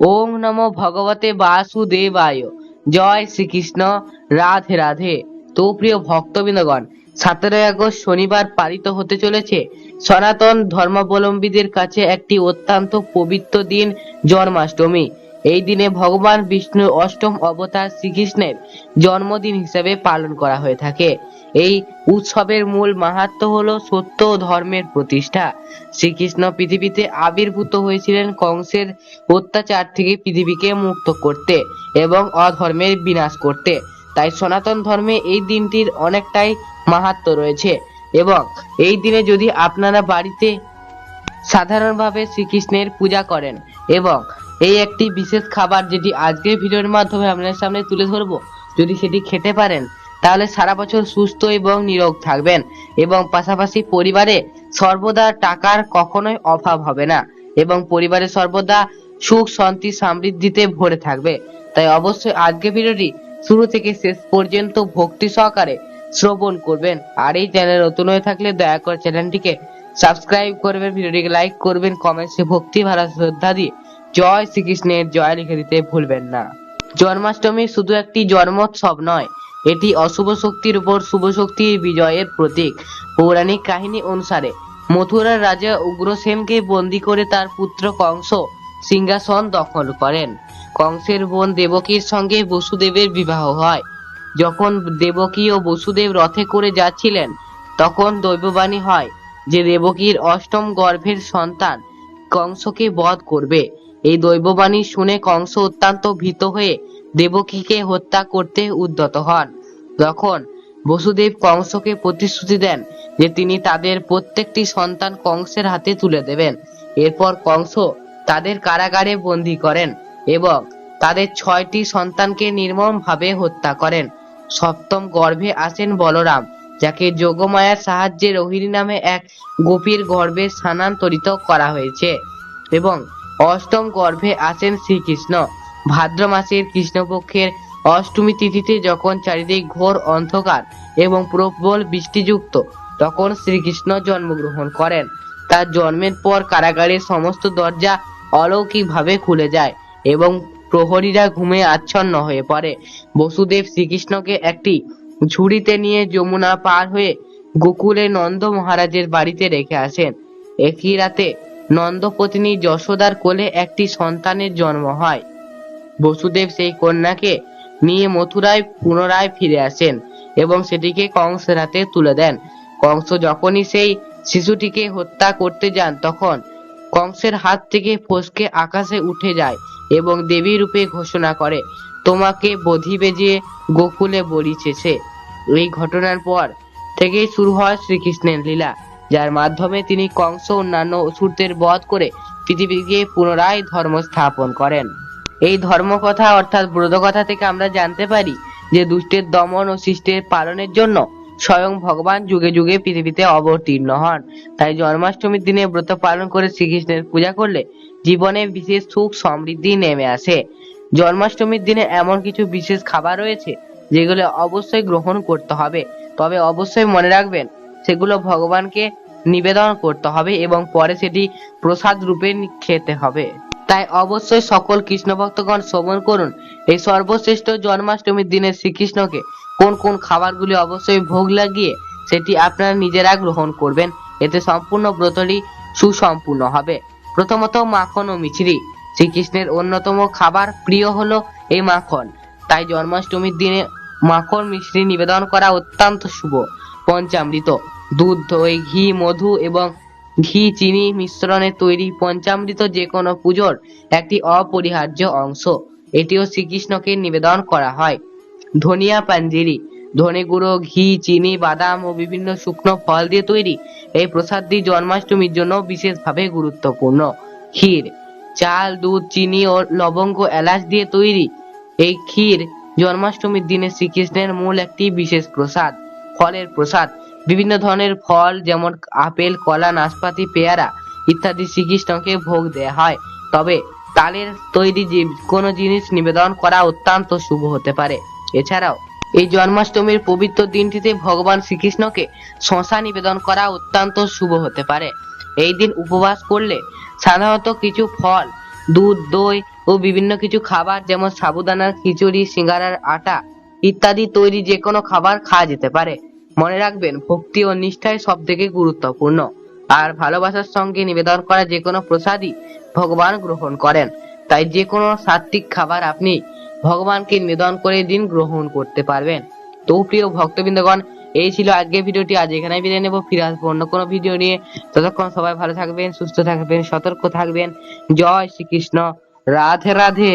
ওং নমো ভগবতে বাসুদেবায়। জয় শ্রীকৃষ্ণ। রাধে রাধে। তো প্রিয় ভক্তবৃন্দগণ সতেরোই আগস্ট শনিবার পালিত হতে চলেছে সনাতন ধর্মাবলম্বীদের কাছে একটি অত্যন্ত পবিত্র দিন জন্মাষ্টমী। এই দিনে ভগবান বিষ্ণুর অষ্টম অবতার শ্রীকৃষ্ণের জন্মদিন হিসেবে পালন করা হয়ে থাকে। এই উৎসবের মূল মাহাত্ম্য হল সত্য ধর্মের প্রতিষ্ঠা। শ্রীকৃষ্ণ পৃথিবীতে আবির্ভূত হয়েছিলেন কংসের অত্যাচার থেকে পৃথিবীকে মুক্ত করতে এবং অধর্মের বিনাশ করতে। তাই সনাতন ধর্মে এই দিনটির অনেকটাই মাহাত্ম্য রয়েছে এবং এই দিনে যদি আপনারা বাড়িতে সাধারণভাবে শ্রীকৃষ্ণের পূজা করেন এবং এই একটি বিশেষ খাবার যেটি আজকের ভিডিওর মাধ্যমে আপনাদের সামনে তুলে ধরবো। যদি সেটি খেতে পারেন, তাহলে সারা বছর সুস্থ এবং নিরোগ থাকবেন এবং পাশাপাশি পরিবারে সর্বদা টাকার কখনোই অভাব হবে না এবং পরিবারে সর্বদা সুখ, শান্তি, সমৃদ্ধিতে ভরে থাকবে। তাই অবশ্যই আজকের ভিডিওটি শুরু থেকে শেষ পর্যন্ত ভক্তি সহকারে শ্রবণ করবেন। আর এই চ্যানেল নতুন হয়ে থাকলে দয়া করে চ্যানেলটিকে সাবস্ক্রাইব করবেন, ভিডিওটিকে লাইক করবেন, কমেন্টসে ভক্তি ভালো শ্রদ্ধা দিয়ে জয় শ্রীকৃষ্ণের জয় লিখে দিতে ভুলবেন না। জন্মাষ্টমী শুধু একটি জন্মোৎসব নয়, এটি অশুভ শক্তির উপর শুভ শক্তির বিজয়ের প্রতীক। পৌরাণিক কাহিনী অনুসারে, মথুরার রাজা উগ্রসেনকে বন্দি করে তার পুত্র কংস সিংহাসন দখল করেন। কংসের বোন দেবকীর সঙ্গে বসুদেবের বিবাহ হয়। যখন দেবকী ও বসুদেব রথে করে যাচ্ছিলেন, তখন দৈববাণী হয় যে দেবকীর অষ্টম গর্ভের সন্তান কংসকে বধ করবে। এই দৈববাণী শুনে কংস অত্যন্ত ভীত হয়ে দেবকীকে হত্যা করতে উদ্যত হন। তখন বসুদেব কংসকে প্রতিশ্রুতি দেন যে তিনি তাদের প্রত্যেকটি সন্তান কংসের হাতে তুলে দেবেন, এরপর কংস তাদের কারাগারে বন্দী করেন এবং তাদের ছয়টি সন্তানকে নির্মমভাবে হত্যা করেন। সপ্তম গর্ভে আসেন বলরাম, যাকে যোগমায়ার সাহায্যে রোহিণী নামে এক গোপীর গর্ভে স্থানান্তরিত করা হয়েছে এবং অষ্টম গর্ভে আসেন শ্রীকৃষ্ণ। ভাদ্র মাসের কৃষ্ণপক্ষের অষ্টমী তিথিতে যখন চারিদিক ঘোর অন্ধকার এবং প্রবল বৃষ্টিযুক্ত, তখন শ্রীকৃষ্ণ জন্মগ্রহণ করেন। তার জন্মের পর কারাগারের সমস্ত দরজা অলৌকিকভাবে খুলে যায় এবং প্রহরীরা ঘুমে আচ্ছন্ন হয়ে পড়ে। বসুদেব শ্রীকৃষ্ণকে একটি ঝুড়িতে নিয়ে যমুনা পার হয়ে গোকুলে নন্দ মহারাজের বাড়িতে রেখে আসেন। একই রাতে নন্দপত্নী যশোদার কোলে একটি সন্তানের জন্ম হয়। বসুদেব সেই কন্যাকে নিয়ে মথুরায় পুনরায় ফিরে আসেন এবং সেটিকে কংসের হাতে তুলে দেন। কংস যখনই সেই শিশুটিকে হত্যা করতে যান, তখন কংসের হাত থেকে ফসকে আকাশে উঠে যায় এবং দেবী রূপে ঘোষণা করে, তোমাকে বধিবে যে গোকুলে বলিছেছে এই ঘটনার পর থেকেই শুরু হয় শ্রীকৃষ্ণের লীলা। যার মাধ্যমে তিনি কংস অন্যান্য অসুরদের বধ করে পৃথিবীকে পুনরায় ধর্ম স্থাপন করেন। এই ধর্মকথা অর্থাৎ ব্রতকথা থেকে আমরা জানতে পারি যে দুষ্টের দমন ও সৃষ্টির পালনের জন্য স্বয়ং ভগবান যুগে যুগে পৃথিবীতে অবতীর্ণ হন। তাই জন্মাষ্টমীর দিনে ব্রত পালন করে শ্রীকৃষ্ণের পূজা করলে জীবনে বিশেষ সুখ সমৃদ্ধি নেমে আসে। জন্মাষ্টমীর দিনে এমন কিছু বিশেষ খাবার রয়েছে যেগুলো অবশ্যই গ্রহণ করতে হবে। তবে অবশ্যই মনে রাখবেন সেগুলো ভগবানকে নিবেদন করতে হবে এবং পরে সেটি প্রসাদ রূপে খেতে হবে। তাই অবশ্যই সকল কৃষ্ণ ভক্তগণ শ্রবণ করুন। এই সর্বশ্রেষ্ঠ জন্মাষ্টমীর দিনে শ্রীকৃষ্ণকে কোন কোন খাবারগুলি অবশ্যই ভোগ লাগিয়ে সেটি আপনারা নিজেরা গ্রহণ করবেন। এতে সম্পূর্ণ ব্রতটি সুসম্পূর্ণ হবে। প্রথমত মাখন ও মিছরি। শ্রীকৃষ্ণের অন্যতম খাবার প্রিয় হলো এই মাখন। তাই জন্মাষ্টমীর দিনে মাখন মিশ্রি নিবেদন করা অত্যন্ত শুভ। পঞ্চামৃত। দুধ, দই, ঘি, মধু এবং ঘি, চিনি মিশ্রণে তৈরি পঞ্চামৃত যে কোনো পুজোর একটি অপরিহার্য অংশ। এটিও শ্রীকৃষ্ণকে নিবেদন করা হয়। ধনিয়া পাঞ্জিরি, ধনে গুঁড়ো, ঘি, চিনি, বাদাম ও বিভিন্ন শুকনো ফল দিয়ে তৈরি এই প্রসাদটি জন্মাষ্টমীর জন্য বিশেষভাবে গুরুত্বপূর্ণ। ক্ষীর, চাল, দুধ, চিনি ও লবঙ্গ, এলাচ দিয়ে তৈরি এই ক্ষীর জন্মাষ্টমীর দিনে শ্রীকৃষ্ণের মূল একটি বিশেষ প্রসাদ। ফলের প্রসাদ, বিভিন্ন ধরনের ফল যেমন আপেল, কলা, নাশপাতি, পেয়ারা ইত্যাদি শ্রীকৃষ্ণকে ভোগ দেয়া হয়। তবে তালের তৈরি যে কোনো জিনিস নিবেদন করা অত্যন্ত শুভ হতে পারে। এছাড়াও, এই জন্মাষ্টমীর পবিত্র দিনটিতে ভগবান শ্রীকৃষ্ণকে শশা নিবেদন করা অত্যন্ত শুভ হতে পারে। এই দিন উপবাস করলে সাধারণত কিছু ফল, দুধ, দই ও বিভিন্ন কিছু খাবার যেমন সাবুদানার খিচুড়ি, সিঙ্গারার আটা ইত্যাদি তৈরি যে কোনো খাবার খাওয়া যেতে পারে। মনে রাখবেন, ভক্তি ও নিষ্ঠাই সব থেকে গুরুত্বপূর্ণ। আর ভালোবাসার সঙ্গে নিবেদন করা যে কোনো প্রসাদই ভগবান গ্রহণ করেন। তাই যে কোনো সাত্বিক খাবার আপনি ভগবানকে নিবেদন করে দিন গ্রহণ করতে পারবেন। তো প্রিয় ভক্তবৃন্দগণ, এই ছিল আজকের ভিডিওটি। আজ এখানে বিদায় নেব। ফিরে আসব অন্য কোনো ভিডিও নিয়ে। ততক্ষণ সবাই ভালো থাকবেন, সুস্থ থাকবেন, সতর্ক থাকবেন। জয় শ্রীকৃষ্ণ। রাধে রাধে।